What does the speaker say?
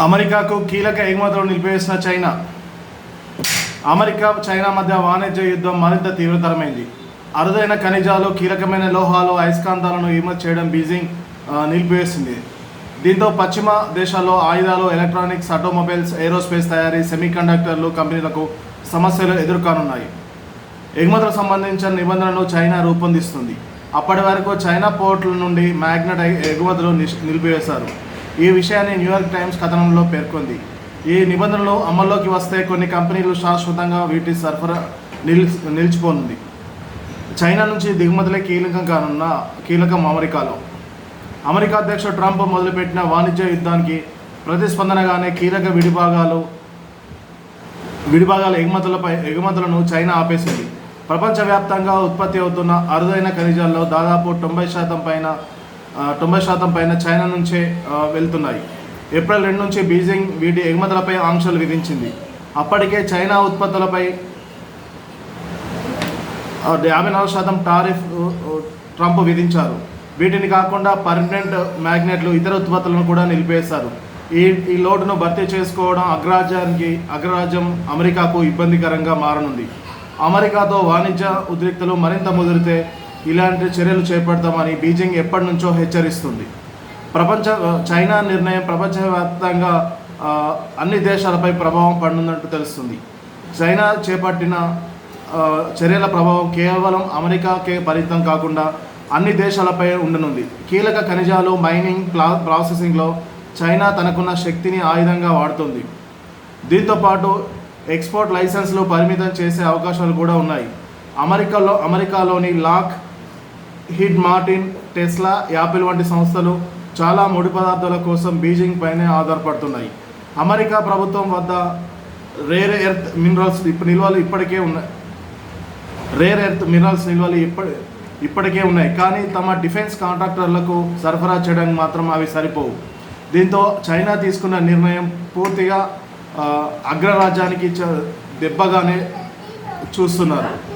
అమెరికాకు కీలక ఎగుమతులు నిలిపివేసిన చైనా. అమెరికా చైనా మధ్య వాణిజ్య యుద్ధం మరింత తీవ్రతరమైంది. అరుదైన ఖనిజాలు కీలకమైన లోహాలు అయస్కాంతాలను ఎగుమతి చేయడం బీజింగ్ నిలిపివేసింది. దీంతో పశ్చిమ దేశాల్లో ఆయుధాలు ఎలక్ట్రానిక్స్ ఆటోమొబైల్స్ ఏరోస్పేస్ తయారీ సెమీకండక్టర్లు కంపెనీలకు సమస్యలు ఎదుర్కానున్నాయి. ఎగుమతులకు సంబంధించిన నిబంధనలను చైనా రూపొందిస్తుంది. అప్పటి వరకు చైనా పోర్టుల నుండి మ్యాగ్నెట్ ఎగుమతులు నిష్- నిలిపివేశారు. ఈ విషయాన్ని న్యూయార్క్ టైమ్స్ కథనంలో పేర్కొంది. ఈ నిబంధనలు అమల్లోకి వస్తే కొన్ని కంపెనీలు శాశ్వతంగా వీటి సరఫరా నిల్ నిలిచిపోనుంది. చైనా నుంచి దిగుమతులే కీలకం కానున్న కీలకం అమెరికాలో. అమెరికా అధ్యక్షుడు ట్రంప్ మొదలుపెట్టిన వాణిజ్య యుద్ధానికి ప్రతిస్పందనగానే కీలక విడిభాగాలు విడిభాగాల ఎగుమతులపై ఎగుమతులను చైనా ఆపేసింది. ప్రపంచవ్యాప్తంగా ఉత్పత్తి అవుతున్న అరుదైన ఖనిజాల్లో దాదాపు తొంభై శాతం పైన తొంభై శాతం పైన చైనా నుంచే వెళ్తున్నాయి. ఏప్రిల్ రెండు నుంచి బీజింగ్ వీటి ఎగుమతులపై ఆంక్షలు విధించింది. అప్పటికే చైనా ఉత్పత్తులపై యాభై నాలుగు శాతం టారిఫ్ ట్రంప్ విధించారు. వీటిని కాకుండా పర్మనెంట్ మ్యాగ్నెట్లు ఇతర ఉత్పత్తులను కూడా నిలిపేశారు ఈ ఈ లోటును భర్తీ చేసుకోవడం అగ్రరాజ్యానికి అగ్రరాజ్యం అమెరికాకు ఇబ్బందికరంగా మారనుంది. అమెరికాతో వాణిజ్య ఉద్రిక్తలు మరింత ముదిరితే ఇలాంటి చర్యలు చేపడతామని బీజింగ్ ఎప్పటి నుంచో హెచ్చరిస్తుంది. ప్రపంచ చైనా నిర్ణయం ప్రపంచవ్యాప్తంగా అన్ని దేశాలపై ప్రభావం పడుతున్నట్టు తెలుస్తుంది. చైనా చేపట్టిన చర్యల ప్రభావం కేవలం అమెరికాకే పరిమితం కాకుండా అన్ని దేశాలపై ఉండనుంది. కీలక ఖనిజాలు మైనింగ్ ప్లా ప్రాసెసింగ్లో చైనా తనకున్న శక్తిని ఆయుధంగా వాడుతుంది. దీంతో పాటు ఎక్స్పోర్ట్ లైసెన్స్లు పరిమితం చేసే అవకాశాలు కూడా ఉన్నాయి. అమెరికాలో అమెరికాలోని Lockheed Martin Tesla Apple వంటి సంస్థలు చాలా ముడి పదార్థాల కోసం బీజింగ్ పైనే ఆధారపడుతున్నాయి. అమెరికా ప్రభుత్వం వద్ద రేర్ ఎర్త్ మినరల్స్ ఇప్పుడు నిల్వలు ఇప్పటికే ఉన్నాయి రేర్ ఎర్త్ మినరల్స్ నిల్వలు ఇప్పటి ఇప్పటికే ఉన్నాయి. కానీ తమ డిఫెన్స్ కాంట్రాక్టర్లకు సరఫరా చేయడానికి మాత్రం అవి సరిపోవు. దీంతో చైనా తీసుకున్న నిర్ణయం పూర్తిగా అగ్రరాజ్యానికి చ- దెబ్బగానే చూస్తున్నారు.